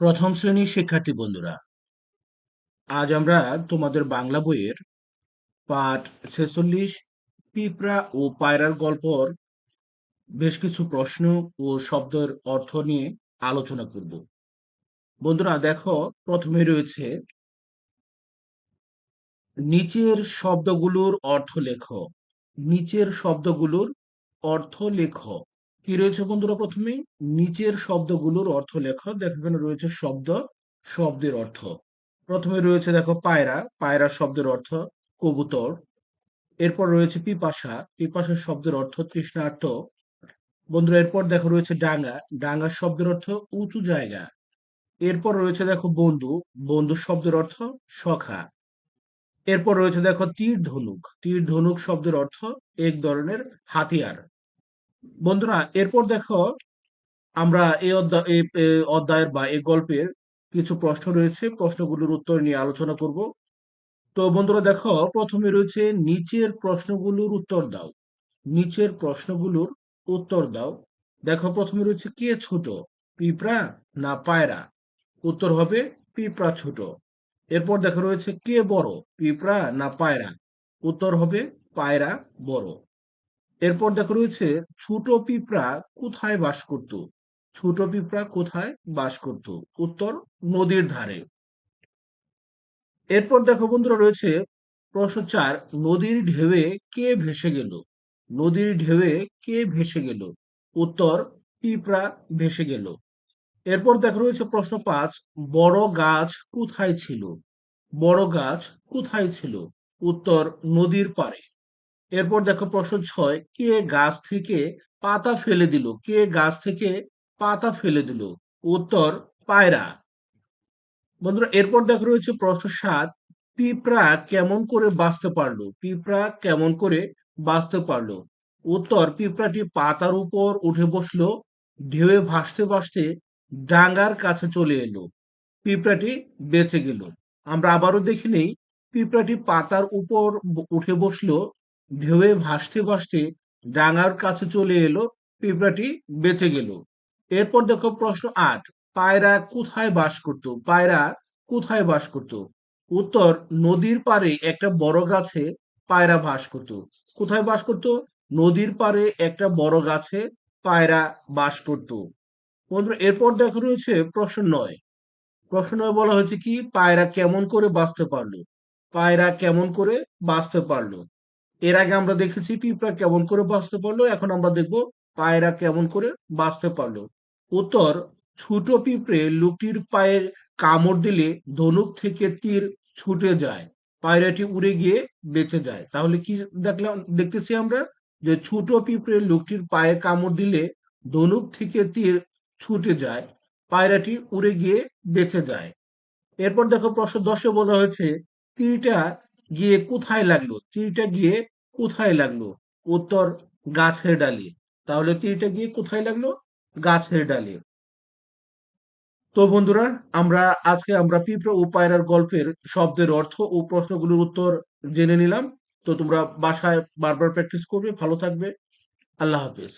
প্রথম শ্রেণির শিক্ষার্থী বন্ধুরা, আজ আমরা তোমাদের বাংলা বইয়ের পাঠ ছেচল্লিশ, পিঁপড়া ও পায়রার গল্পর বেশ কিছু প্রশ্ন ও শব্দের অর্থ নিয়ে আলোচনা করব। বন্ধুরা, দেখো, প্রথমে রয়েছে, নিচের শব্দগুলোর অর্থ লেখ। নিচের শব্দগুলোর অর্থ লেখো। কি রয়েছে বন্ধুরা প্রথমে? নিচের শব্দগুলোর অর্থ লেখো। দেখো এখানে রয়েছে শব্দ, শব্দের অর্থ। প্রথমে রয়েছে দেখো পায়রা পায়রা শব্দের অর্থ কবুতর। এরপর রয়েছে পিপাসা পিপাসা শব্দের অর্থ তৃষ্ণার্ত। বন্ধুরা, এরপর দেখো রয়েছে ডাঙ্গা ডাঙ্গা শব্দের অর্থ উঁচু জায়গা। এরপর রয়েছে দেখো বন্ধু বন্ধু শব্দের অর্থ সখা। এরপর রয়েছে দেখো তীর ধনুক তীর ধনুক শব্দের অর্থ এক ধরনের হাতিয়ার। বন্ধুরা, এরপর দেখো, আমরা এই অধ্যায় অধ্যায়ের বা এই গল্পের কিছু প্রশ্ন রয়েছে। প্রশ্নগুলোর উত্তর নিয়ে আলোচনা করব। তো বন্ধুরা, দেখো, প্রথমে রয়েছে, নিচের প্রশ্নগুলোর উত্তর দাও। নিচের প্রশ্নগুলোর উত্তর দাও। দেখো, প্রথমে রয়েছে, কে ছোট, পিঁপড়া না পায়রা? উত্তর হবে, পিঁপড়া ছোট। এরপর দেখো, রয়েছে, কে বড়, পিঁপড়া না পায়রা? উত্তর হবে, পায়রা বড়। এরপর দেখো রয়েছে ছোট পিঁপড়া কোথায় বাস করত? ছোট পিঁপড়া কোথায় বাস করত? উত্তর নদীর ধারে। এরপর দেখো বন্ধুরা রয়েছে প্রশ্ন চার, নদীর ঢেউয়ে কে ভেসে গেল? নদীর ঢেউয়ে কে ভেসে গেল? উত্তর, পিঁপড়া ভেসে গেল। এরপর দেখো রয়েছে প্রশ্ন পাঁচ, বড় গাছ কোথায় ছিল? বড় গাছ কোথায় ছিল? উত্তর নদীর পাড়ে। এরপর দেখো প্রশ্ন ছয়, কে গাছ থেকে পাতা ফেলে দিল? কে গাছ থেকে পাতা ফেলে দিল? উত্তর, পায়রা। বন্ধুরা, এরপর দেখো রয়েছে প্রশ্ন সাত, পিঁপড়া কেমন করে বাঁচতে পারল? পিঁপড়া কেমন করে বাঁচতে পারল? উত্তর, পিঁপড়াটি পাতার উপর উঠে বসল, ঢেউয়ে ভাসতে ভাসতে ডাঙ্গার কাছে চলে এলো, পিঁপড়াটি বেঁচে গেল। আমরা আবারও দেখি নেই, পিঁপড়াটি পাতার উপর উঠে বসল ঢেউয়ে ভাসতে ভাসতে ডাঙার কাছে চলে এলো, পিঁপড়াটি বেঁচে গেল। এরপর দেখো প্রশ্ন আট, পায়রা কোথায় বাস করত? পায়রা কোথায় বাস করত? উত্তর, নদীর পারে একটা বড় গাছে পায়রা বাস করত। কোথায় বাস করত? নদীর পারে একটা বড় গাছে পায়রা বাস করত। বন্ধুরা, এরপর দেখো রয়েছে প্রশ্ন নয়। প্রশ্ন নয় বলা হয়েছে কি, পায়রা কেমন করে বাঁচতে পারল? পায়রা কেমন করে বাঁচতে পারল? এর আগে আমরা দেখেছি পিঁপড়া কেমন করে বাঁচতে পারল, এখন আমরা দেখব পায়রা কেমন করে বাঁচতে পারল। উত্তর, ছোট পিঁপড়ে লোকটির পায়ের কামড় দিলে ধনুক থেকে তীর ছুটে যায়, পায়রাটি উড়ে গিয়ে বেঁচে যায়। তাহলে কি দেখলাম, দেখতেছি আমরা যে ছোট পিঁপড়ে লোকটির পায়ে কামড় দিলে ধনুক থেকে তীর ছুটে যায়, পায়রাটি উড়ে গিয়ে বেঁচে যায়। এরপর দেখো প্রশ্ন দশে বলা হয়েছে তীরটা গিয়ে কোথায় লাগল? তীরটা গিয়ে কোথায় লাগল? উত্তর, গাছের ডালে। তাহলে তীরটা গিয়ে কোথায় লাগল? গাছের ডালে। তো বন্ধুরা, আমরা আজকে আমরা পিঁপড়া ও পায়রার গল্পের শব্দের অর্থ ও প্রশ্নগুলোর উত্তর জেনে নিলাম। তো তোমরা বাসায় বারবার প্র্যাকটিস করবে। ভালো থাকবে। আল্লাহ হাফিজ।